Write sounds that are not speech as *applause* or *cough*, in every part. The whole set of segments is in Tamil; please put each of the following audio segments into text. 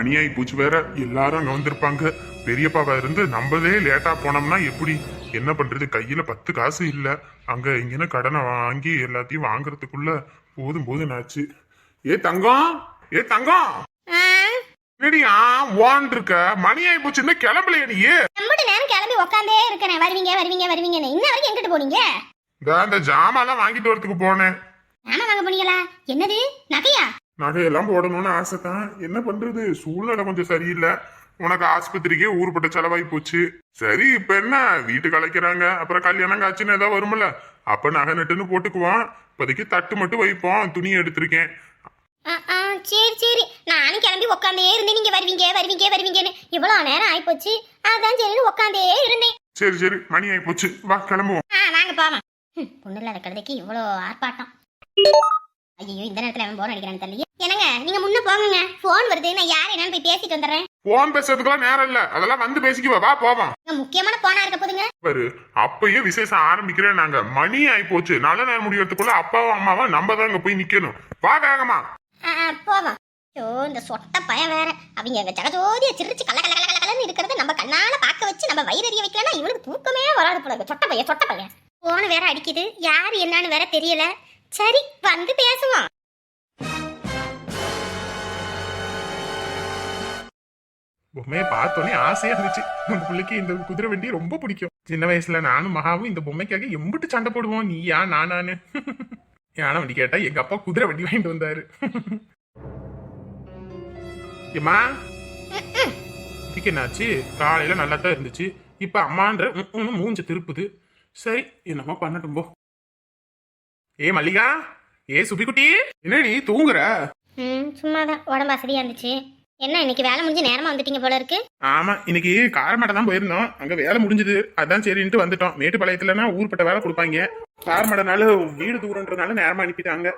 மணியாயி பூச்சி வேற எல்லாரும் அங்க வந்திருப்பாங்க. பெரியப்பாவா இருந்து நம்மளே லேட்டா போனோம்னா எப்படி? என்ன பண்றது? கையில பத்து காசு இல்ல. அங்க இங்கன்னு கடனை வாங்கி எல்லாத்தையும் வாங்குறதுக்குள்ள போதும் போதும் ஆச்சு. ஏ தங்கம்? ஏ தங்கம்? என்னடியா வான் இருக்க மணியாயி பூச்சி இன்னும் கிளம்பலையா நீ எம்புட்டு நேரம் கிளம்பி உட்காந்தே இருக்கேன். வருவீங்க வருவீங்க வருவீங்கன்னு. இன்ன வரைக்கும் எங்கிட்டு போனீங்க? இந்த வாங்கிட்டு வரதுக்கு போனேன். ஆமா வாங்க போனீங்களா? என்னது? நகையா? நகையெல்லாம் போடணும்னு ஆசை தான் என்ன பண்றது? சூழ்நிலை கொஞ்சம் சரியில்லை. உனக்கு ஆஸ்பத்திரிக்கே ஊருப்பட்ட செலவாகி போச்சு. சரி இப்ப என்ன? வீட்டுக்கு அழைக்கிறாங்க. அப்புறம் கல்யாணம் காட்சின்னு ஏதாவது வரும்ல. அப்ப நகை நட்டுன்னு போட்டுக்குவோம் இப்போதைக்கு தட்டு மட்டும் வைப்போம். துணி எடுத்திருக்கேன். சரி சரி. நானும் கிளம்பி உட்காந்தே இருந்தேன். நீங்க வருவீங்க வருவீங்க வருவீங்கன்னு. இவ்வளவு நேரம் ஆயிப்போச்சு. அதான் சரி உட்காந்தே இருந்தேன். சரி சரி. மணி ஆகி போச்சு வா கிளம்புவோம். ஆ வாங்க போவோம். பொண்ணு இல்லாத கழுதைக்கு இவ்வளோ ஆர்ப்பாட்டம். ஐயோ இந்த நேரத்துல அவன் போன் அடிக்கிறான்னு தெரியல என்னங்க நீங்க முன்ன போங்க போன் வருது நான் யார் என்னன்னு போய் பேசிட்டு வந்துடுறேன். போன் பேசுறதுக்கெல்லாம் நேரம் இல்ல. அதெல்லாம் வந்து பேசிக்குவா வா போவோம். இங்க முக்கியமான போனா இருக்க போதுங்க. பாரு அப்பயே விசேஷம் ஆரம்பிக்கிறேன் நாங்க. மணி ஆகி போச்சு நல்ல நேரம் முடியறதுக்குள்ள அப்பாவும் அம்மாவும் நம்ம தான் அங்க போய் நிக்கணும். வா வேகமா. போவோம். ஐயோ இந்த சொட்ட பயம் வேற. அவங்க அங்க ஜகஜோதிய சிரிச்சு கல கல கல கலன்னு இருக்கிறத நம்ம கண்ணால பார்க்க வச்சு நம்ம வயிறறிய வைக்கலன்னா இவனுக்கு தூக்கமே வராது போல சொட்ட பையன் சொட்ட பையன். போன வேற அடிக்குது. யார் என்னன்னு வேற தெரியல. சரி வந்து பேசுவோம். பொம்மையை பார்த்தோன்னே ஆசையா இருந்துச்சு. நம்ம பிள்ளைக்கு இந்த குதிரை வண்டி ரொம்ப பிடிக்கும். சின்ன வயசுல நானும் மகாவும் இந்த பொம்மைக்காக எம்பிட்டு சண்டை போடுவோம். நீயா நானானு யானை வண்டி கேட்டா எங்க அப்பா குதிரை வண்டி வாங்கிட்டு வந்தாரு. *laughs* ஏமா இதுக்கு என்னாச்சு? காலையில நல்லா தான் இருந்துச்சு. இப்ப அம்மான்ற மூஞ்ச திருப்புது. சரி என்னம்மா பண்ணட்டும் போ. ஏ மல்லிகா? ஏ சுபிக்குட்டி என்னடி தூங்குற? சும்மாதான். உடம்பு வசதியா இருந்துச்சு. என்ன இன்னைக்கு வேலை முடிஞ்சு நேரமா வந்துட்டீங்க போல இருக்கு? ஆமா இன்னைக்கு காரமடை தான் போயிருந்தோம். அங்க வேலை முடிஞ்சது. அதான் சரின்ட்டு வந்துட்டோம். மேட்டுப்பாளையத்துலனா ஊர்பட்ட வேலை கொடுப்பாங்க. காரமடைனால வீடு தூரன்றனால நேரமா அனுப்பிட்டாங்க.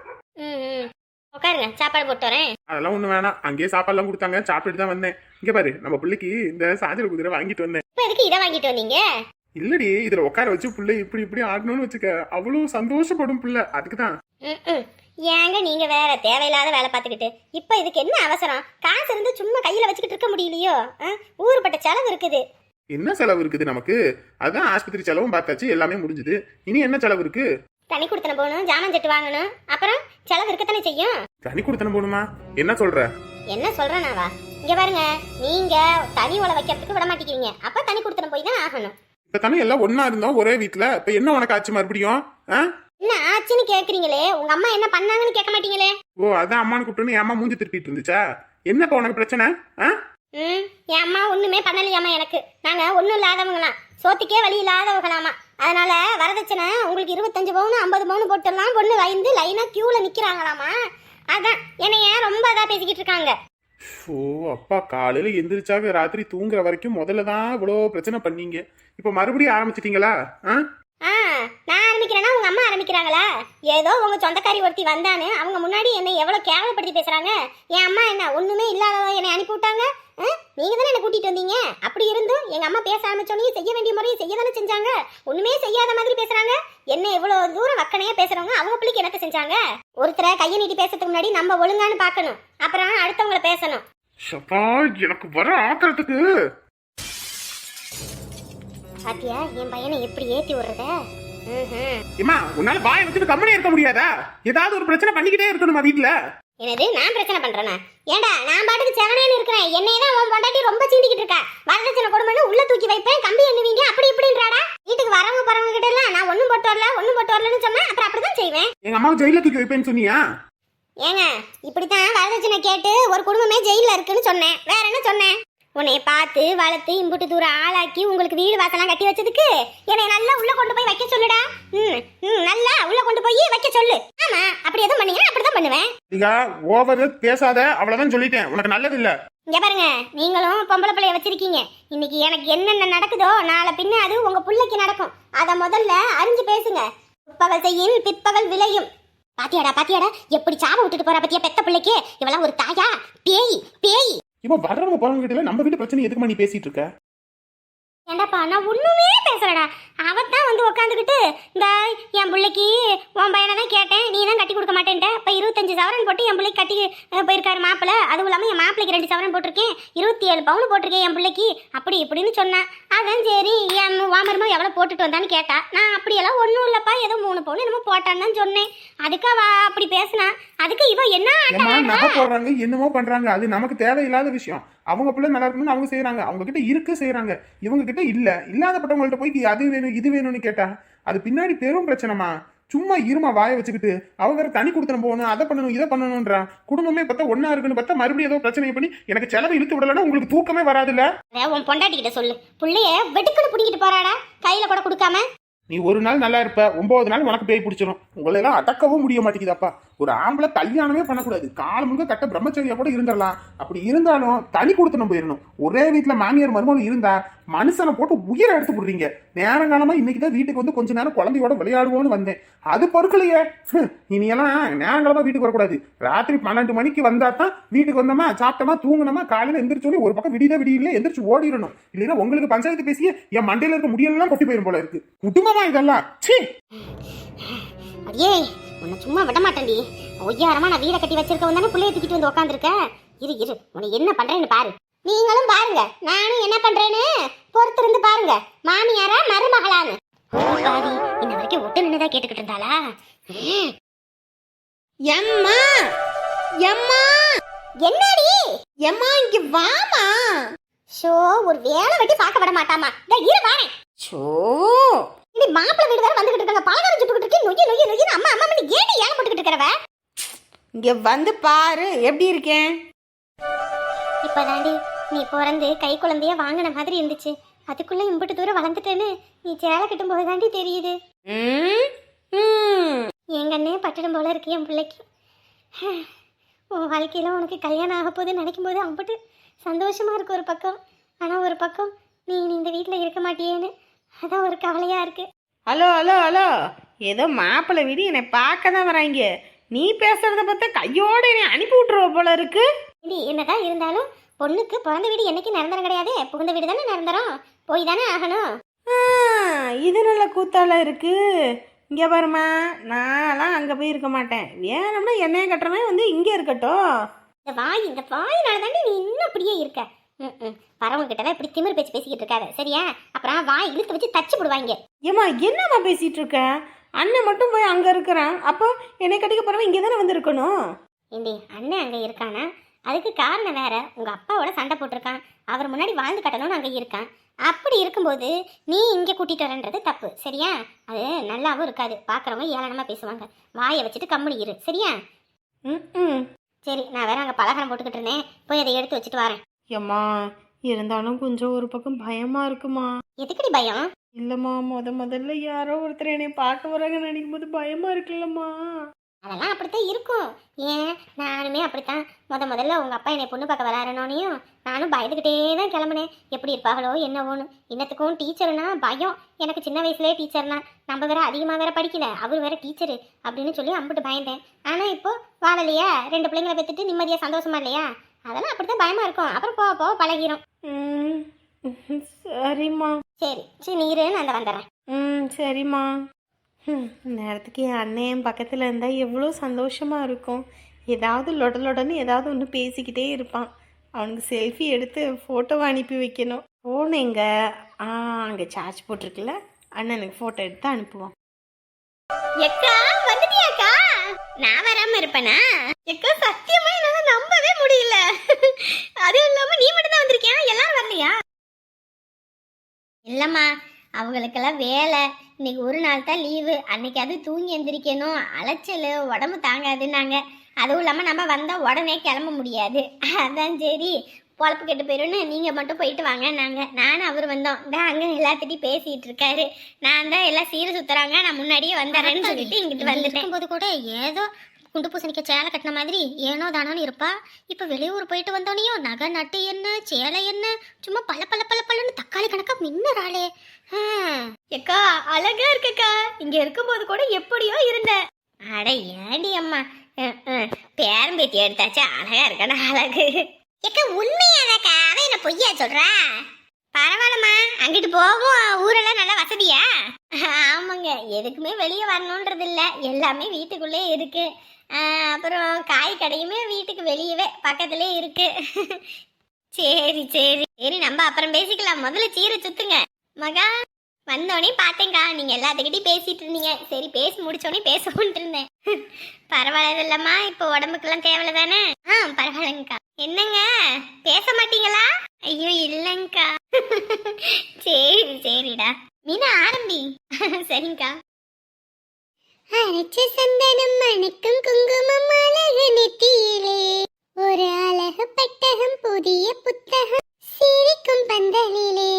உட்காருங்க சாப்பாடு போட்டு வரேன். அதெல்லாம் ஒண்ணு வேணாம். அங்கேயே சாப்பாடுலாம் கொடுத்தாங்க. சாப்பிட்டுட்டு தான் வந்தேன். இங்க பாரு நம்ம பிள்ளைக்கு இந்த சாஜர குதிரை வாங்கிட்டு வந்தேன். இப்போ எதுக்கு இதை வாங்கிட்டு வந்தீங்க? இல்லடி இதுல உட்கார வச்சு பிள்ளை இப்படி இப்படி ஆடணும்னு வச்சுக்க. அவ்வளவு சந்தோஷப்படும் பிள்ளை. அதுக்கு தான் ம் ம். ஏங்க நீங்க வேற தேவையில்லாத வேலை பார்த்துக்கிட்டு. இப்போ இதுக்கு என்ன அவசரம்? காசு இருந்து சும்மா கையில வச்சுக்கிட்டு இருக்க முடியலையோ? ஊருப்பட்ட செலவு இருக்குது. என்ன செலவு இருக்குது நமக்கு? அதான் ஆஸ்பத்திரி செலவும் பார்த்தாச்சு எல்லாமே முடிஞ்சுது. இனி என்ன செலவு இருக்கு? தண்ணி கொடுத்தன போகணும் ஜாமான் செட்டு வாங்கணும். அப்புறம் செலவு இருக்கத்தானே செய்யும்? தனி கொடுத்தன போகணுமா? என்ன சொல்ற? என்ன சொல்றேன் நாவா இங்க பாருங்க நீங்க தனி உலை வைக்கிறதுக்கு விட மாட்டேங்கிறீங்க. அப்ப தனி கொடுத்தன போய் தான் ஆகணும். இப்ப தானே எல்லாம் ஒண்ணா இருந்தோம் ஒரே வீட்ல. இப்ப என்ன உனக்கு ஆச்சு மறுபடியும்? ஆ? என்ன ஆச்சுன்னு கேக்குறீங்களே? உங்க அம்மா என்ன பண்ணாங்கன்னு கேட்க மாட்டீங்களே? ஓ அதான் அம்மானு கூப்பிட்டு என் அம்மா மூஞ்சி திருப்பிட்டு இருந்துச்சா? என்னப்பா உனக்கு பிரச்சனை? ஆ? ம் என் அம்மா ஒண்ணுமே பண்ணலையாம்மா எனக்கு. நாங்க ஒண்ணும் இல்லாதவங்களாம். சோத்துக்கே வழி இல்லாதவங்களாமா அதனால வரதட்சணை உங்களுக்கு இருபத்தஞ்சு பவுன் ஐம்பது பவுன் போட்டுடலாம். பொண்ணு வயந்து லைனா கியூல நிக்கிறாங்களாமா அதான் என்னைய ரொம்ப இதா பேசிக்கிட்டு இருக்காங்க. ஓ அப்பா காலையில எந்திரிச்சாக ராத்திரி தூங்குற வரைக்கும் முதல்ல தான் இவ்வளோ பிரச்சனை பண்ணீங்க. இப்ப மறுபடியும் ஆரம்பிச்சிட்டீங்களா? ஆ? ஆ நான் ஆரம்பிக்கிறேன்னா உங்கள் அம்மா ஆரம்பிக்கிறாங்களா? ஏதோ உங்கள் சொந்தக்காரி ஒருத்தி வந்தானு அவங்க முன்னாடி என்னை எவ்வளோ கேவலப்படுத்தி பேசுகிறாங்க என் அம்மா என்ன ஒன்றுமே இல்லாதவ என்னை அனுப்பி விட்டாங்க ஆ? நீங்க தானே என்ன கூட்டிட்டு வந்தீங்க? அப்படி இருந்தும் எங்க அம்மா பேச ஆரம்பிச்சோன்னே செய்ய வேண்டிய முறையை செய்ய தானே செஞ்சாங்க? ஒண்ணுமே செய்யாத மாதிரி பேசுறாங்க? என்ன இவ்வளோ தூரம் வக்கனையா பேசுறவங்க அவங்க பிள்ளைக்கு என்னத்த செஞ்சாங்க? ஒருத்தரை கையை நீட்டி பேசுறதுக்கு முன்னாடி நம்ம ஒழுங்கான்னு பார்க்கணும். அப்புறம் அடுத்தவங்கள பேசணும். எனக்கு வர ஆத்திரத்துக்கு பாத்தியா என் பையனை எப்படி ஏத்தி விடுறத. ஏமா உன்னால வாயை வச்சுட்டு கம்பெனி இருக்க முடியாதா? ஏதாவது ஒரு பிரச்சனை பண்ணிக்கிட்டே இருக்கணுமா வீட்ல? என்னது நான் பிரச்சனை பண்றேனா? ஏண்டா நான் பாட்டுக்கு செவனேன்னு இருக்கிறேன். என்னைய தான் உன் பொண்டாட்டி ரொம்ப சீண்டிக்கிட்டு இருக்கா. வரதட்சணை கொடுமைன்னு உள்ள தூக்கி வைப்பேன். கம்பி எண்ணுவீங்க அப்படி இப்படின்றாடா. வீட்டுக்கு வரவங்க போறவங்க கிட்ட எல்லாம் நான் ஒண்ணும் போட்டு வரல ஒண்ணும் போட்டு வரலன்னு சொன்னா அப்புறம் அப்படிதான் செய்வேன். எங்க அம்மாவை ஜெயில தூக்கி வைப்பேன்னு சொன்னியா? ஏங்க இப்படித்தான் வரதட்சணை கேட்டு ஒரு குடும்பமே ஜெயில இருக்குன்னு சொன்னேன். வேற என்ன சொன்னேன்? உன்னை பார்த்து வளர்த்து இம்புட்டு தூரம் ஆளாக்கி உங்களுக்கு வீடு வாசலாம் கட்டி வச்சதுக்கு என்னை நல்லா உள்ள கொண்டு போய் வைக்க சொல்லுடா. ம் ம் நல்லா உள்ள கொண்டு போய் வைக்க சொல்லு. ஆமா அப்படி எதுவும் பண்ணீங்கன்னா அப்படிதான் பண்ணுவேன். நீங்க ஓவர் பேசாத அவ்வளவுதான் சொல்லிட்டேன். உனக்கு நல்லது இல்ல. இங்க பாருங்க நீங்களும் பொம்பளை பிள்ளைய வச்சிருக்கீங்க. இன்னைக்கு எனக்கு என்னென்ன நடக்குதோ நாளை பின்ன அது உங்க புள்ளைக்கு நடக்கும். அத முதல்ல அறிஞ்சு பேசுங்க. பிற்பகல் செய்யும் பிற்பகல் விளையும். பாத்தியாடா பாத்தியாடா எப்படி சாபம் விட்டுட்டு போறா பத்தியா பெத்த பிள்ளைக்கு? இவெல்லாம் ஒரு தாயா? பேய் பேய். இவன் வர்றவங்க போறவங்க கிட்ட நம்ம வீட்டு பிரச்சனை எதுக்குமா நீ பேசிட்டு இருக்க? ஏண்டாப்பா நான் ஒண்ணுமே பேசலடா. பேசலடா அவத்தான் வந்து உட்காந்துக்கிட்டு இந்த என் பிள்ளைக்கு உன் பையனை தான் கேட்டேன் நீ தான் கட்டி கொடுக்க மாட்டேன்ட்ட. இப்போ இருபத்தஞ்சு சவரன் போட்டு என் பிள்ளைக்கு கட்டி போயிருக்காரு மாப்பிள்ள அதுவும் இல்லாமல் என் மாப்பிள்ளைக்கு ரெண்டு சவரன் போட்டிருக்கேன். இருபத்தி ஏழு பவுன் போட்டிருக்கேன் என் பிள்ளைக்கு. அப்படி இப்படின்னு சொன்னேன் அதான் சரி என் வாமரமும் எவ்வளோ போட்டுட்டு வந்தான்னு கேட்டா. நான் அப்படியெல்லாம் ஒன்றும் இல்லைப்பா ஏதோ மூணு பவுன் என்னமோ போட்டான்னு தான் சொன்னேன். அதுக்கு அவ அப்படி பேசினா அதுக்கு இவ என்ன ஏமா நகை போடுறாங்க என்னமோ பண்றாங்க. அது நமக்கு தேவையில்லாத விஷயம். அவங்க பிள்ளை நல்லா இருக்கணும்னு அவங்க செய்றாங்க. அவங்க கிட்ட இருக்கு செய்றாங்க. இவங்க கிட்ட இல்ல. இல்லாதப்பட்டவங்கள்ட்ட போய் அது வேணும் இது வேணும்னு கேட்டா? அது பின்னாடி பெரும் பிரச்சனைமா சும்மா இருமா வாயை வச்சுக்கிட்டு அவ வேற தனி கொடுத்தனம் போகணும் அதை பண்ணணும் இதை பண்ணணும்ன்றா. குடும்பமே பார்த்தா ஒண்ணா இருக்குன்னு பார்த்தா மறுபடியும் ஏதோ பிரச்சனை பண்ணி எனக்கு செலவு இழுத்து விடலன்னா உங்களுக்கு தூக்கமே வராதுல்ல? உன் பொண்டாட்டிக்கிட்ட சொல்லு. புள்ளைய வெட்டுக்குன்னு பிடிக்கிட்டு போறாடா? கையில கூட கொடுக்காம? நீ ஒரு நாள் நல்லா இருப்ப ஒன்பது நாள் உனக்கு பேய் பிடிச்சிரும். உங்களை எல்லாம் அடக்கவும் முடிய மாட்டேங்குதாப்பா. ஒரு ஆம்பளை கல்யாணமே பண்ணக்கூடாது. காலம் முழுக்க கட்ட பிரம்மச்சரியா கூட இருந்துடலாம். அப்படி இருந்தாலும் தனி கொடுத்து நம்ம போயிடணும். ஒரே வீட்டில் மாமியார் மருமகள் இருந்தா மனுஷனை போட்டு உயிரை எடுத்து விடுறீங்க. நேரங்காலமா இன்னைக்கு தான் வீட்டுக்கு வந்து கொஞ்ச நேரம் குழந்தையோட விளையாடுவோம்னு வந்தேன். அது பொறுக்கலையே. இனியெல்லாம் நேரம் நேரங்காலமா வீட்டுக்கு வரக்கூடாது. ராத்திரி பன்னெண்டு மணிக்கு வந்தா தான் வீட்டுக்கு வந்தோமா சாப்பிட்டோமா தூங்கினோமா காலையில எந்திரிச்சோடனே ஒரு பக்கம் விடியதா விடியல எந்திரிச்சு ஓடிடணும். இல்லைன்னா உங்களுக்கு பஞ்சாயத்து பேசிய என் மண்டையில இருக்க முடியலாம் கொட்டி போயிடும் போல இருக்கு. குடும்பமா இதெல்லாம்? சீ அடியே உன்னை சும்மா விட மாட்டேன்டி. ஒய்யாரமா நான் வீட கட்டி வச்சிருக்கவன் தானே பிள்ளைய தூக்கிட்டு வந்து உட்காந்துருக்க இரு இரு உன்னை என்ன பண்றேன்னு பாரு. நீங்களும் பாருங்க. நானும் என்ன பண்றேன்னு? பொறுத்திருந்து பாருங்க. மாமியாரா மருமகளான்னு. இன்ன வரைக்கும் ஒட்டு நின்னுதா கேட்டுக்கிட்டு இருந்தாளா? எம்மா! எம்மா! என்னடி? எம்மா இங்க வாமா ஷோ ஒரு வேலை வெட்டி பார்க்க விட மாட்டாமா இந்த இரு வாரேன். சோ இனி மாப்பிள்ளை வீடு வேற வந்துகிட்டு இருக்காங்க. பலகாரம் சுட்டுக்கிட்டு இருக்கேன். நொய்ய நொய்ய நொய்ய. அம்மா அம்மா நீ ஏன் ஏன் போட்டுக்கிட்டு இருக்கிறவ? இங்க வந்து பாரு. எப்படி இருக்கேன்? இப்பதாண்டி நீ பிறந்து கை குழந்தைய வாங்கின மாதிரி இருந்துச்சு. அதுக்குள்ள இம்புட்டு தூரம் வளர்ந்துட்டேன்னு நீ சேலை கட்டும் போது தாண்டி தெரியுது. ம், ம். என் கண்ணே பட்டடம் போல இருக்கு என் பிள்ளைக்கு. உன் வாழ்க்கையில உனக்கு கல்யாணம் ஆக போகுதுன்னு நினைக்கும் போது அம்புட்டு சந்தோஷமா இருக்கு ஒரு பக்கம். ஆனா ஒரு பக்கம் நீ நீ இந்த வீட்டில் இருக்க மாட்டியேன்னு அதான் ஒரு கவலையா இருக்கு. Hello hello hello. ஏதோ மாப்பிள்ளை வீடு என்னை பார்க்க தான் வராங்க. நீ பேசுறத பார்த்தா கையோட என்னை அனுப்பி விட்டுருவ போல இருக்கு. இது என்னதான் இருந்தாலும் பொண்ணுக்கு பிறந்த வீடு என்னைக்கு நிரந்தரம் கிடையாது? புகுந்த வீடு தானே நிரந்தரம்? போய் தானே ஆகணும். இது நல்ல கூத்தால இருக்கு. இங்க பாருமா நான்லாம் அங்க போய் இருக்க மாட்டேன். வேணும்னா என்னைய கட்டுறவன் வந்து இங்க இருக்கட்டும். இந்த வாய் இந்த வாயினால தாண்டி நீ இன்னும் அப்படியே இருக்க. ம் ம். வரவங்க கிட்ட இப்படி திமிர் பேச்சு பேசிக்கிட்டு இருக்காத. சரியா? அப்புறம் வாய் இழுத்து வச்சு தச்சு போடுவாங்க. ஏம்மா என்னம்மா பேசிட்டு இருக்க? அண்ணன் மட்டும் போய் அங்க இருக்கிறான். அப்போ என்னை கட்டிக்க போறவன் இங்கே தானே வந்து இருக்கணும் ஏண்டி அண்ணன் அங்கே இருக்கானா? அதுக்கு காரணம் வேற. உங்க அப்பாவோட சண்டை போட்டிருக்கான். அவர் முன்னாடி வாழ்ந்து கட்டணும்னு அங்கே இருக்கான். அப்படி இருக்கும்போது நீ இங்கே கூட்டிட்டு வரன்றது தப்பு. சரியா? அது நல்லாவும் இருக்காது. பார்க்குறவங்க ஏளனமாக பேசுவாங்க. வாயை வச்சுட்டு கம்முனி இரு. சரியா? ம் ம். சரி நான் வேற அங்கே பலகாரம் போட்டுக்கிட்டு இருந்தேன். போய் அதை எடுத்து வச்சுட்டு வரேன். ஏம்மா இருந்தாலும் கொஞ்சம் ஒரு பக்கம் பயமா இருக்குமா? எதுக்குடி பயம்? இல்லம்மா முத முதல்ல யாரோ ஒருத்தர் என்னை பார்க்க வராங்கன்னு நினைக்கும் போது பயமா இருக்குல்லம்மா. அதெல்லாம் அப்படித்தான் இருக்கும். ஏன்? நானுமே அப்படித்தான். முத முதல்ல உங்கள் அப்பா என்னை பொண்ணு பார்க்க விளாடணுனையும் நானும் பயந்துக்கிட்டே தான் கிளம்புனேன். எப்படி இருப்பாங்களோ என்னவோன்னு. இன்னத்துக்கும் டீச்சர்னா பயம். எனக்கு சின்ன வயசுலேயே டீச்சர்னா நம்ம வேற அதிகமாக வேற படிக்கல. அவர் வேற டீச்சரு அப்படின்னு சொல்லி அம்பிட்டு பயந்தேன். ஆனால் இப்போ வாழலையா. ரெண்டு பிள்ளைங்களை பெற்றுட்டு நிம்மதியாக சந்தோஷமா இல்லையா? அதெல்லாம் அப்படித்தான் பயமாக இருக்கும். அப்புறம் போக போக பழகிரும். சரிம்மா. சரி. சரி நீரு நான் வந்துடுறேன் ம். சரிம்மா. நேரத்துக்கு என் அண்ணன் பக்கத்தில் இருந்தால் எவ்வளோ சந்தோஷமாக இருக்கும். ஏதாவது லொட லொடன்னு ஏதாவது ஒன்று பேசிக்கிட்டே இருப்பான். அவனுக்கு செல்ஃபி எடுத்து ஃபோட்டோவை அனுப்பி வைக்கணும். ஃபோன் எங்கே? ஆ அங்கே சார்ஜ் போட்டிருக்குல்ல? அண்ணனுக்கு ஃபோட்டோ எடுத்து அனுப்புவோம். எக்கா வந்துட்டியாக்கா? நான் வராம இருப்பேனா? எக்கா சத்தியமா என்னால நம்பவே முடியல. *laughs* அதுவும் இல்லாம நீ மட்டும் தான் வந்திருக்கியா? எல்லாரும் வரலையா? இல்லம்மா அவங்களுக்கெல்லாம் வேலை. இன்னைக்கு ஒரு நாள் தான் லீவு அன்னைக்கு அது தூங்கி எந்திரிக்கணும். அலைச்சல் உடம்பு தாங்காதுன்னாங்க. அதுவும் இல்லாமல் நம்ம வந்தால் உடனே கிளம்ப முடியாது. அதான் சரி. பொழப்பு கெட்டு போயிடும்னு நீங்கள் மட்டும் போயிட்டு வாங்க நாங்கள் நானும் அவர் வந்தோம். அங்கே எல்லாத்திட்டையும் பேசிகிட்டு இருக்காரு. நான் தான் எல்லாம் சீர சுத்துறாங்க. நான் முன்னாடியே வந்துடுறேன்னு சொல்லிட்டு இங்கிட்டு வந்துட்டேன். போது கூட ஏதோ குண்டு பூசணிக்க சேலை கட்டின மாதிரி ஏனோ தானோன்னு இருப்பா. இப்போ வெளியூர் போயிட்டு வந்தோனையும் நகை நட்டு என்ன சேலை என்ன சும்மா பல பல பல பலன்னு தக்காளி கணக்கா மின்னறாளே. எக்கா அழகா இருக்கக்கா. இங்க இருக்கும்போது கூட எப்படியோ இருந்த அட ஏண்டி அம்மா? பேரம்பேத்தி எடுத்தாச்சு அழகா இருக்கணும் அழகு. எக்கா உண்மையாதாக்கா? அவ என்ன பொய்யா சொல்றா? பரவாயில்லம்மா அங்கிட்டு போகும். ஊரெல்லாம் நல்ல வசதியா? ஆமாங்க எதுக்குமே வெளியே வரணுன்றது இல்ல எல்லாமே வீட்டுக்குள்ளே இருக்கு. அப்புறம் காய் கடையுமே வீட்டுக்கு வெளியவே பக்கத்துலேயே இருக்கு. சரி சரி. சரி நம்ம அப்புறம் பேசிக்கலாம். முதல்ல சீரை சுத்துங்க. மகா வந்தோடனே பார்த்தேங்க்கா நீங்க எல்லாத்துக்கிட்டையும் பேசிட்டு இருந்தீங்க. சரி பேசி முடிச்சோடனே பேசணுன்ட்டு இருந்தேன். பரவாயில்ல இல்லைம்மா இப்போ உடம்புக்கெல்லாம் தேவையில்ல தானே ஆ பரவாயில்லங்கக்கா. என்னங்க? பேச மாட்டீங்களா? ஐயோ இல்லைங்கக்கா. சரி சரிடா. மீனா ஆரம்பி. சரிங்கக்கா. அரைச்ச சந்தனம் மணக்கும் குங்குமம் அழகு நெத்தியிலே ஒரு அழகு பட்டகம் புதிய புத்தகம் சிரிக்கும் பந்தலிலே.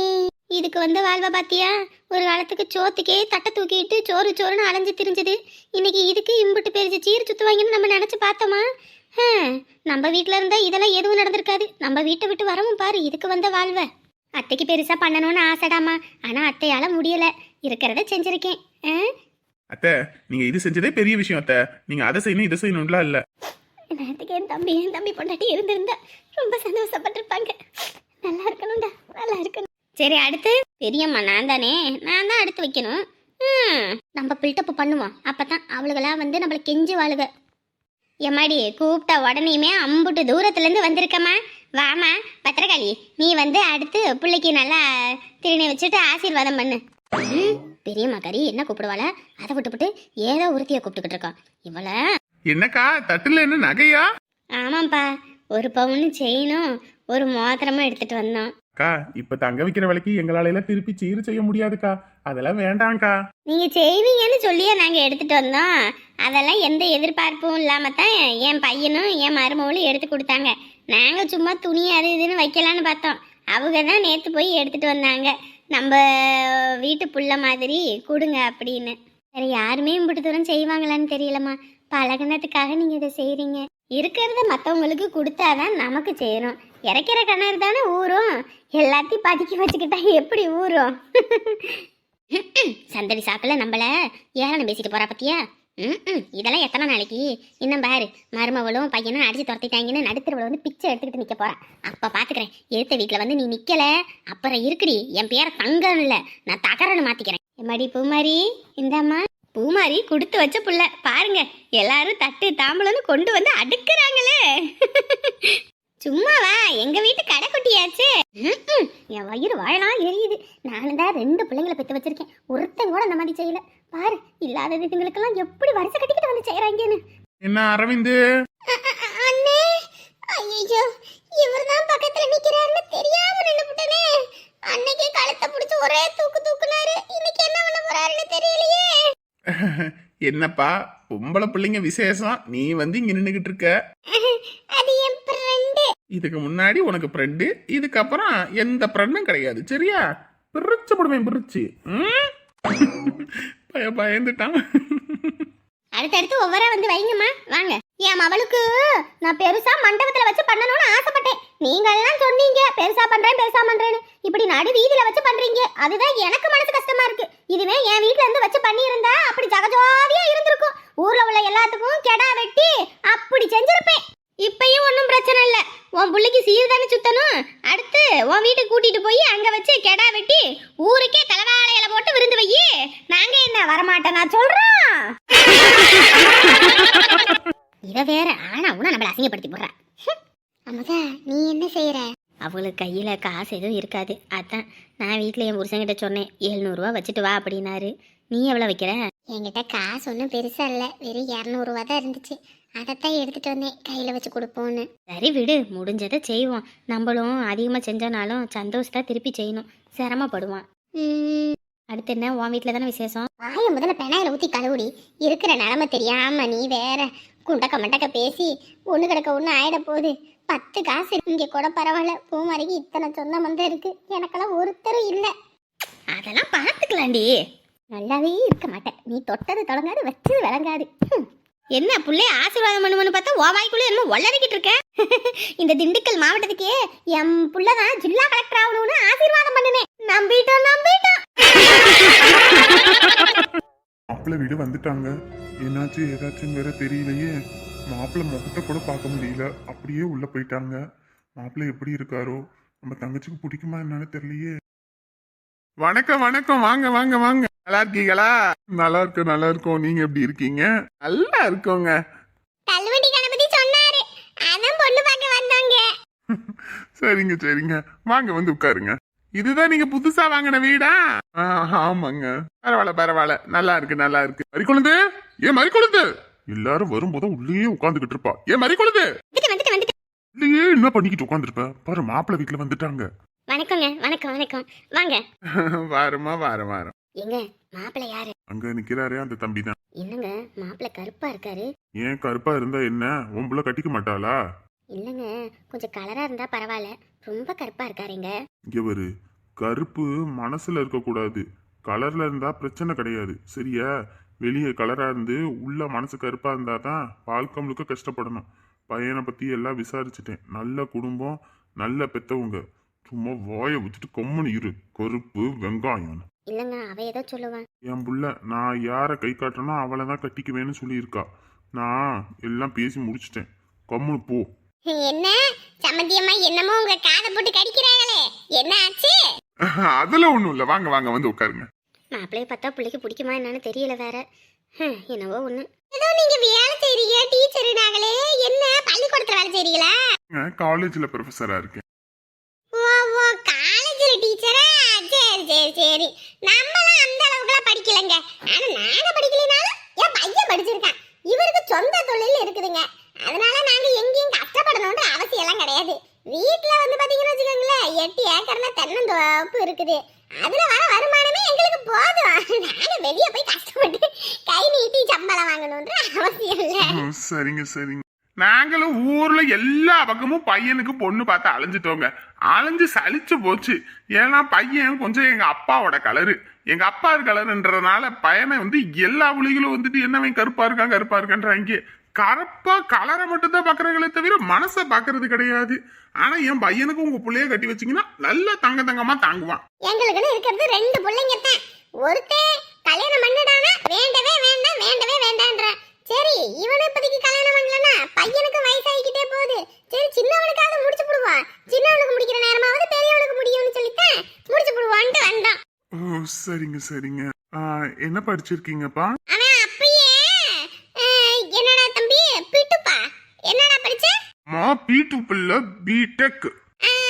இதுக்கு வந்த வாழ்வ பாத்தியா? ஒரு காலத்துக்கு சோத்துக்கே தட்டை தூக்கிட்டு சோறு சோறுன்னு அலைஞ்சு திரிஞ்சது. இன்னைக்கு இதுக்கு இம்புட்டு பெருசு சீர் சுத்துவாங்கன்னு நம்ம நினைச்சு பார்த்தோமா? நம்ம வீட்ல இருந்தா இதெல்லாம் எதுவும் நடந்திருக்காது. நம்ம வீட்டை விட்டு வரவும் பாரு இதுக்கு வந்த வாழ்வ. அத்தைக்கு பெருசா பண்ணணும்னு ஆசைடாமா? ஆனா அத்தையால முடியல. இருக்கிறத செஞ்சிருக்கேன்? அத்தை நீங்க இது செஞ்சதே பெரிய விஷயம் அத்தை. நீங்க அதை செய்யணும் இதை செய்யணும்லாம் இல்ல. நேரத்துக்கு என் தம்பி என் தம்பி பொண்டாட்டி இருந்திருந்தா ரொம்ப சந்தோஷப்பட்டிருப்பாங்க. நல்லா இருக்கணும்டா நல்லா இருக்கணும். சரி அடுத்து? பெரியம்மா நான் தானே? நான் தான் அடுத்து வைக்கணும். நம்ம பில்டப் பண்ணுவோம். அப்பதான் அவளுகளா வந்து நம்மள கெஞ்சி வாழுக. எம்மாடி கூப்பிட்ட உடனேயுமே அம்புட்டு தூரத்துல இருந்து வந்திருக்கம்மா. வாமா பத்திரகாளி நீ வந்து அடுத்து பிள்ளைக்கு நல்லா திருநி வச்சுட்டு ஆசீர்வாதம் பண்ணு. பெரியம்மா கறி என்ன கூப்பிடுவாள? அதை விட்டுவிட்டு ஏதோ ஒருத்திய கூப்பிட்டுக்கிட்டு இருக்கோம் இவளை என்னக்கா தட்டுல என்ன நகையா? ஆமாப்பா ஒரு பவுன் செயினும் ஒரு மோதிரமும் எடுத்துட்டு வந்தோம் அக்கா இப்ப தங்க வைக்கிற விலைக்கு எங்களால எல்லாம் திருப்பி சீர் செய்ய முடியாதுக்கா. அதெல்லாம் வேண்டாம்க்கா. நீங்க செய்வீங்கன்னு சொல்லியே நாங்க எடுத்துட்டு வந்தோம். அதெல்லாம் எந்த எதிர்பார்ப்பும் இல்லாம தான் என் பையனும் என் மருமகளும் எடுத்து கொடுத்தாங்க. நாங்க சும்மா துணி அது இதுன்னு வைக்கலான்னு பார்த்தோம். அவங்க தான் நேத்து போய் எடுத்துட்டு வந்தாங்க. நம்ம வீட்டு புள்ள மாதிரி கொடுங்க அப்படின்னு. வேற யாருமே இம்பிட்டு தூரம் செய்வாங்களான்னு தெரியலம்மா. பழகுனதுக்காக நீங்க இதை செய்றீங்க. இருக்கிறத மற்றவங்களுக்கு கொடுத்தாதான் நமக்கு சேரும். இறக்கிற கிணறு தானே ஊறும் எல்லாத்தையும் பதுக்கி வச்சுக்கிட்டா எப்படி ஊறும் *laughs* சந்தடி சாக்கில் நம்மள ஏளனம் பேசிட்டு போறா பத்தியா? ம் இதெல்லாம் எத்தனை நாளைக்கு? இன்னும் பாரு மருமவளும் பையனும் அடிச்சு துரத்திட்டாங்கன்னு நடுத்தருவில் வந்து பிச்சை எடுத்துக்கிட்டு நிற்க போறா. அப்போ பார்த்துக்கிறேன் எடுத்த வீட்டில் வந்து நீ நிற்கல அப்புறம் இருக்குடி என் பேரை தங்கம் இல்லை நான் தகரன்னு மாற்றிக்கிறேன் எம்மாடி பூமாரி இந்தாம்மா. பூமாரி கொடுத்து வச்ச புள்ள. பாருங்க எல்லாரும் தட்டு தாம்பளம்னு கொண்டு வந்து அடுக்குறாங்களே. சும்மாவா? எங்க வீட்டு கடைக்குட்டியாச்சு ம்ம். என் வயிறு வாழலாம் எரியுது. நானும் தான் ரெண்டு பிள்ளைங்களை பெற்று வச்சிருக்கேன். ஒருத்தன் கூட அந்த மாதிரி செய்யல. பாரு இல்லாத இதுங்களுக்கெல்லாம் எப்படி வரிசை கட்டிக்கிட்டு வந்து செய்யறாங்கன்னு என்ன அரவிந்து? அண்ணே. ஐயோ இவர் தான் பக்கத்துல நிக்கிறாருன்னு தெரியாம நின்னுட்டனே அன்னைக்கே கழுத்தை பிடிச்சு ஒரே தூக்கு தூக்குனாரு. இன்னைக்கு என்ன பண்ண போறாருன்னு தெரியலையே. *laughs* என்னப்பா பொம்பளை பிள்ளைங்க விசேஷம். நீ வந்து இங்க நின்னுகிட்டு இருக்க. *laughs* இதுக்கு முன்னாடி உனக்கு ஃப்ரெண்டு இதுக்கப்புறம் எந்த ஃப்ரெண்டும் கிடையாது சரியா? பிரிச்சு போடுவேன் பிரிச்சு. *laughs* பயந்துட்டான். அடுத்தடுத்து ஒவ்வொரு வந்து வைங்கம்மா. வாங்க. என் மவளுக்கு நான் பெருசா மண்டபத்துல வச்சு பண்ணணும்னு ஆசைப்பட்டேன். நீங்க எல்லாம் சொன்னீங்க பெருசா பண்றேன் பெருசா பண்றேன்னு. இப்படி நடு வீதியில வச்சு பண்றீங்க. அதுதான் எனக்கு மனசு கஷ்டமா இருக்கு. இதுவே என் வீட்ல இருந்து வச்சு பண்ணியிருந்தா அப்படி ஜகஜோதியா இருந்திருக்கும். ஊர்ல உள்ள எல்லாத்துக்கும் கெடா வெட்டி அப்படி செஞ்சிருப்பேன். இப்பயும் ஒன்றும் பிரச்சனை இல்ல. உன் பிள்ளைக்கு சீர் தானே சுத்தணும்? அடுத்து உன் வீட்டுக்கு கூட்டிட்டு போய் அங்க வச்சு கெடா வெட்டி ஊருக்கே தலைவாழையில போட்டு விருந்து வை நாங்க என்ன வரமாட்டேன் நான் சொல்கிறோம் இவ வேற ஆனா உன நம்மள அசிங்கப்படுத்தி போடுறா. அமுதா நீ என்ன செய்யற அவளுக்கு கையில காசு எதுவும் இருக்காது. அதான் நான் வீட்ல என் புருஷன்கிட்ட சொன்னேன் எழுநூறுவா வச்சுட்டு வா அப்படின்னாரு. நீ எவ்வளவு வைக்கிற? என்கிட்ட காசு ஒன்றும் பெருசா இல்ல. வெறும் இரநூறுவா தான் இருந்துச்சு. அதைத்தான் எடுத்துட்டு வந்தேன் கையில வச்சு கொடுப்போன்னு. சரி விடு முடிஞ்சதை செய்வோம். நம்மளும் அதிகமா செஞ்சனாலும் சந்தோஷத்தை திருப்பி செய்யணும். சிரமப்படுவான். அடுத்து என்ன? உன் வீட்டில் தானே விசேஷம்? வாய முதல்ல பெனாயில ஊற்றி கழுவுடி. இருக்கிற நிலமை தெரியாம நீ வேற குண்டக்க மண்டக்க பேசி ஒன்று கிடக்க ஒன்று ஆயிட போகுது. பத்து காசு இங்கே கூட பரவாயில்ல. பூமாரிக்கு இத்தனை சொந்த மந்தம் இருக்கு. எனக்கெல்லாம் ஒருத்தரும் இல்லை. அதெல்லாம் பார்த்துக்கலாண்டி. நல்லாவே இருக்க மாட்டேன். நீ தொட்டது தொடங்காது வச்சது விளங்காது. என்ன புள்ளைய ஆசீர்வாதம் பண்ணுவோன்னு பார்த்தா ஓ வாய்க்குள்ளே என்ன ஒல்லறிக்கிட்டு இருக்க? *laughs* இந்த திண்டுக்கல் மாவட்டத்துக்கே என் புள்ளதான் ஜில்லா கலெக்டர் ஆகணும்னு ஆசீர்வாதம் பண்ணினேன். நம்பிட்டோம் நம்பிட்டோம். *laughs* மாப்பிள்ளை வீடு வந்துட்டாங்க. என்னாச்சு ஏதாச்சும் வேற தெரியலையே. மாப்பிள்ளை முகத்தை கூட பார்க்க முடியல. அப்படியே உள்ள போயிட்டாங்க. மாப்பிள்ளை எப்படி இருக்காரோ நம்ம தங்கச்சிக்கு பிடிக்குமா என்னன்னு தெரியலையே. வணக்கம் வணக்கம். வாங்க வாங்க வாங்க. நல்லா இருக்கீங்களா? நல்லா இருக்கு நல்லா இருக்கோம். நீங்க எப்படி இருக்கீங்க? நல்லா இருக்கோங்க. தள்ளுவண்டி கணபதி சொன்னாரு. அதான் பொண்ணு பார்க்க வந்தாங்க. *laughs* சரிங்க சரிங்க. வாங்க வந்து உட்காருங்க. இதுதான் நீங்க புதுசா வாங்கின வீடா? ஆமாங்க. பரவாயில்ல பரவாயில்ல. நல்லா இருக்கு நல்லா இருக்கு. மறிக்கொழுந்து? ஏன் மறிக்கொழுந்து? எல்லாரும் வரும்போது உள்ளேயே உட்காந்துக்கிட்டு இருப்பா. ஏன் மறிக்கொழுந்து? உள்ளேயே என்ன பண்ணிக்கிட்டு உட்காந்துருப்ப பாரு மாப்பிள்ளை வீட்டுல வந்துட்டாங்க. வணக்கங்க வணக்கம் வணக்கம். வாங்க. *laughs* வாரமா வாரம் வாரம். எங்க? மாப்பிள்ளை யாரு? அங்க நிக்கிறாரே அந்த தம்பி தான் என்னங்க? மாப்பிள்ளை கருப்பா இருக்காரு. ஏன் கருப்பா இருந்தா என்ன? உம்புல கட்டிக்க மாட்டாளா? இல்லங்க கொஞ்சம் கலரா இருந்தா பரவாயில்ல. ரொம்ப கருப்பா இருக்காருங்க. இங்க ஒரு கருப்பு மனசுல இருக்க கூடாது கலர்ல இருந்தா பிரச்சனை கிடையாது. சரியா? வெளியே கலரா இருந்து உள்ள மனசு கருப்பா இருந்தா தான் வாழ்க்கை முழுக்க கஷ்டப்படணும். பையனை பத்தி எல்லாம் விசாரிச்சுட்டேன். நல்ல குடும்பம் நல்ல பெத்தவங்க. சும்மா வாயை வச்சுட்டு கொம்முனு இரு. கருப்பு வெங்காயம். இல்லங்க அவ ஏதோ சொல்லுவான் என் புள்ள நான் யாரை கை காட்டுறனோ அவளை தான் கட்டிக்குவேன்னு சொல்லியிருக்கா. நான் எல்லாம் பேசி முடிச்சிட்டேன். கம்முனு போ. என்ன? சம்மந்தியம்மா என்னமோ உங்க காதை போட்டு கடிக்கிறாங்களே. என்ன ஆச்சு? அதெல்லாம் ஒண்ணும் இல்ல. வாங்க வாங்க வந்து உட்காருங்க. மாப்பிள்ளைய பார்த்தா பிள்ளைக்கு பிடிக்குமா என்னன்னு தெரியல வேற. என்னவோ ஒண்ணு. ஏதோ நீங்க வேலை செய்றீங்க டீச்சர் நாங்களே. என்ன பள்ளிக்கூடத்துல வேலை செய்றீங்களா? காலேஜ்ல ப்ரொஃபஸரா இருக்கேன். ஓ ஓ காலேஜ்ல டீச்சரா? சரி சரி சரி. நம்மளாம் அந்த அளவுக்குலாம் படிக்கலங்க. ஆனா நாங்க படிக்கலைனாலும் என் பையன் படிச்சிருக்கான். இவருக்கு சொந்த தொழில் இருக்குதுங்க. அதனால நாங்க எங்கேயும் கஷ்டப்படணும்ன்ற அவசியம் எல்லாம் கிடையாது. வீட்டுல வந்து பாத்தீங்கன்னா வச்சுக்கோங்களேன் எட்டு ஏக்கர்ல தென்னந்தோப்பு இருக்குது. அதுல வர வருமானமே எங்களுக்கு போதும். நாங்க வெளிய போய் கஷ்டப்பட்டு கை நீட்டி சம்பளம் வாங்கணும்ன்ற அவசியம் இல்ல. சரிங்க சரிங்க. நாங்களும் ஊர்ல எல்லா பக்கமும் பையனுக்கு பொண்ணு பார்த்து அலைஞ்சிட்டோங்க. அலைஞ்சு சலிச்சு போச்சு. ஏன்னா பையன் கொஞ்சம் எங்க அப்பாவோட கலரு. எங்க அப்பா கலருன்றதுனால பையனை வந்து எல்லா புலிகளும் வந்துட்டு என்னவன் கருப்பா இருக்கான் கருப்பா இருக்கான்றாங்க. கருப்பா கலரை மட்டும் தான் பாக்குறாங்களே தவிர மனசை பாக்குறது கிடையாது. ஆனா என் பையனுக்கு உங்க புள்ளைய கட்டி வச்சீங்கன்னா நல்ல தங்க தங்கமா தாங்குவான். எங்களுக்குன்னு இருக்கிறது ரெண்டு பிள்ளைங்க தான். ஒருத்தன் கல்யாணம் பண்ணிடானா வேண்டவே வேண்டாம் வேண்டவே வேண்டான்ற சரி இவனை இப்போதைக்கு கல்யாணம் பண்ணலனா பையனுக்கு வயசாகிக்கிட்டே போகுது. சரி சின்னவனுக்காவது முடிச்சு போடுவான். சின்னவனுக்கு முடிக்கிற நேரமாவது பெரியவனுக்கு முடியும்னு சொல்லித்தான் முடிச்சு போடுவான்ட்டு வந்தான். ஓ சரிங்க சரிங்க. என்ன படிச்சிருக்கீங்கப்பா? அவன் அப்பயே அஹ், என்னடா தம்பி பிட்டுப்பா என்னடா படிச்ச மா பி டூ பிள்ளை பிடெக்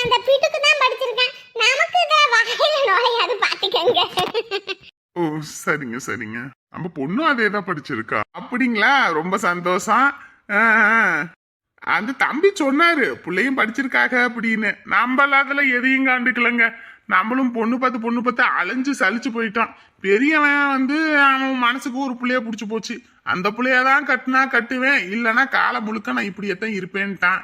அந்த பிட்டுக்கு தான் படிச்சிருக்கான். நமக்கு இத வகையில நுழையாது பாத்துக்கங்க ஓ சரிங்க சரிங்க. நம்ம பொண்ணும் அதே தான் படிச்சிருக்கா. அப்படிங்களா? ரொம்ப சந்தோஷம். ஆ, ஆ. அந்த தம்பி சொன்னாரு பிள்ளையும் படிச்சிருக்காங்க அப்படின்னு. நம்மள அதுல எதையும் காண்டுக்கலங்க நம்மளும் பொண்ணு பார்த்து பொண்ணு பார்த்து அலைஞ்சு சலிச்சு போயிட்டான். பெரியவன் வந்து அவன் மனசுக்கு ஒரு புள்ளைய பிடிச்சி போச்சு. அந்த புள்ளைய தான் கட்டுனா கட்டுவேன் இல்லைன்னா காலம் முழுக்க நான் இப்படியத்தான் இருப்பேன்ட்டான்.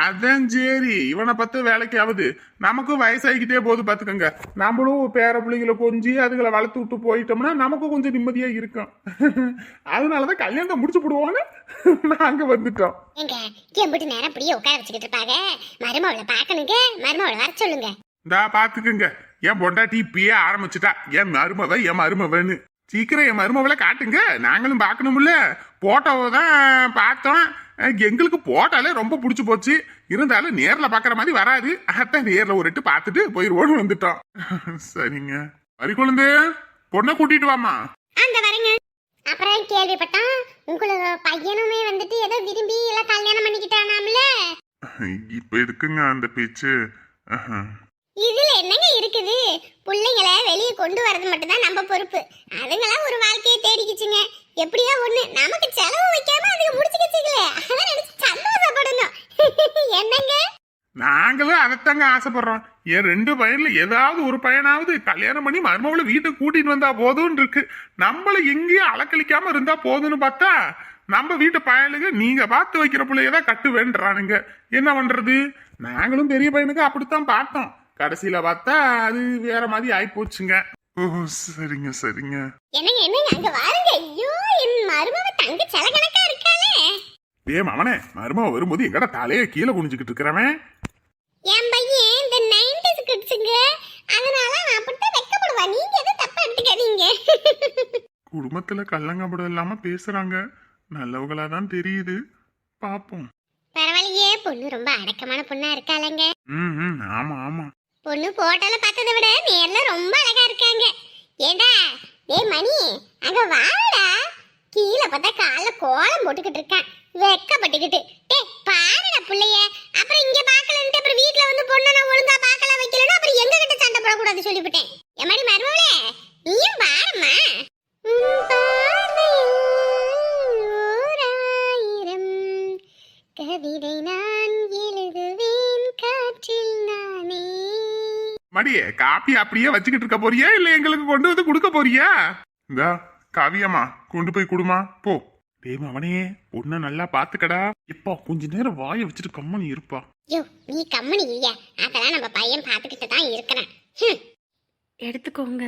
அதான் சரி இவனை பார்த்து வேலைக்காவது. நமக்கும் வயசாகிக்கிட்டே போகுது பார்த்துக்கோங்க. நம்மளும் பேர பிள்ளைகளை கொஞ்சி அதுகளை வளர்த்து விட்டு போயிட்டோம்னா நமக்கும் கொஞ்சம் நிம்மதியா இருக்கும். அதனாலதான் கல்யாணத்தை முடிச்சு போடுவோன்னு நாங்க வந்துட்டோம். எங்க எம்பிட்டு நேரம் அப்படியே உட்கார வச்சுக்கிட்டு இருப்பாங்க? மருமவளை பார்க்கணுங்க? மருமவளை வர சொல்லுங்க. இந்தா பாத்துக்குங்க என் பொண்டாட்டி இப்பயே ஆரம்பிச்சுட்டா. என் மருமவ என் மருமவன்னு. சீக்கிரம் என் மருமவளை காட்டுங்க. நாங்களும் பார்க்கணும்ல. போட்டோவை தான் பார்த்தோம். எங்களுக்கு போட்டாலே ரொம்ப பிடிச்சி போச்சு. இருந்தாலும் நேர்ல பார்க்குற மாதிரி வராது. அதான் நேர்ல ஒரு எட்டு பார்த்துட்டு போயிருவோன்னு வந்துட்டோம். சரிங்க. வரி குழந்தை பொண்ணை கூட்டிட்டு வாமா அந்த வரங்க. அப்புறம் கேள்விப்பட்டான் உங்களுக்கு பையனுமே வந்துட்டு ஏதோ விரும்பி எல்லாம் கல்யாணம் பண்ணிக்கிட்டானாம்ல. இப்ப இருக்குங்க அந்த பேச்சு. இதுல இருக்குது. பிள்ளைங்களை வெளியே கொண்டு வரது மட்டும்தான் நம்ம பொறுப்பு. அதுங்களாம் ஒரு வாழ்க்கையை தேடிக்கிச்சுங்க. எப்படியோ ஒண்ணு. நமக்கு செலவு வைக்காம அதுக்கு முடிச்சுக்கிச்சுங்களே. அதை நினைச்சு சந்தோஷப்படணும். *laughs* என்னங்க? நாங்களும் அதைத்தாங்க ஆசைப்படுறோம். என் ரெண்டு பையன்ல ஏதாவது ஒரு பையனாவது கல்யாணம் பண்ணி மருமகளை வீட்டுக்கு கூட்டிட்டு வந்தா போதும்னு இருக்கு. நம்மள எங்கேயும் அலக்கழிக்காம இருந்தா போதும்னு பார்த்தா நம்ம வீட்டு பயலுங்க நீங்க பார்த்து வைக்கிற பிள்ளைய தான் கட்டுவேன்றானுங்க. என்ன பண்றது? நாங்களும் பெரிய பையனுக்கு அப்படித்தான் பார்த்தோம். கடைசியில பார்த்தா அது வேற மாதிரி ஆயி போச்சுங்க ஓ சரிங்க சரிங்க. என்னங்க என்னங்க அங்க வாருங்க. ஐயோ என் மருமவ தங்க செலகணக்கா இருக்காளே. ஏ மவனே மருமக வரும்போது எங்கடா தலைய கீழே குனிஞ்சுக்கிட்டு இருக்கிறவன்? என் பையன் இந்த நைன்டிஸ் கிட்ஸுங்க. அதனால நான் அப்படித்தான் வெக்கப்படுவா நீங்க எதுவும் தப்பா எடுத்துக்காதீங்க. குடும்பத்துல கள்ளங்கப்படம் இல்லாம பேசுறாங்க. நல்லவங்களா தான் தெரியுது. பாப்போம். பரவாயில்லையே பொண்ணு ரொம்ப அடக்கமான பொண்ணா இருக்காளங்க. ம் ம், ஆமா ஆமா. பொண்ணு போட்டோல பார்த்ததை விட நேர்ல ரொம்ப அழகா இருக்காங்க. ஏடா டேய் மணி அங்க வாடா. கீழே பார்த்தா கால கோலம் போட்டுக்கிட்டு இருக்கான். வெக்கப்பட்டுக்கிட்டு. டேய் பாருடா. காப்பி அப்படியே வச்சுக்கிட்டு இருக்க போறியா? இல்ல எங்களுக்கு கொண்டு வந்து கொடுக்க போறியா? இந்தா காவியம்மா கொண்டு போய் கொடுமா. போ. டேய் அவனே பொண்ணை நல்லா பாத்துக்கடா இப்போ கொஞ்ச நேரம் வாயை வச்சுட்டு கம்மனி இருப்பா. யோ நீ கம்மனி இல்லையா. அதெல்லாம் நம்ம பையன் பார்த்துக்கிட்டு தான் இருக்கிறான். எடுத்துக்கோங்க.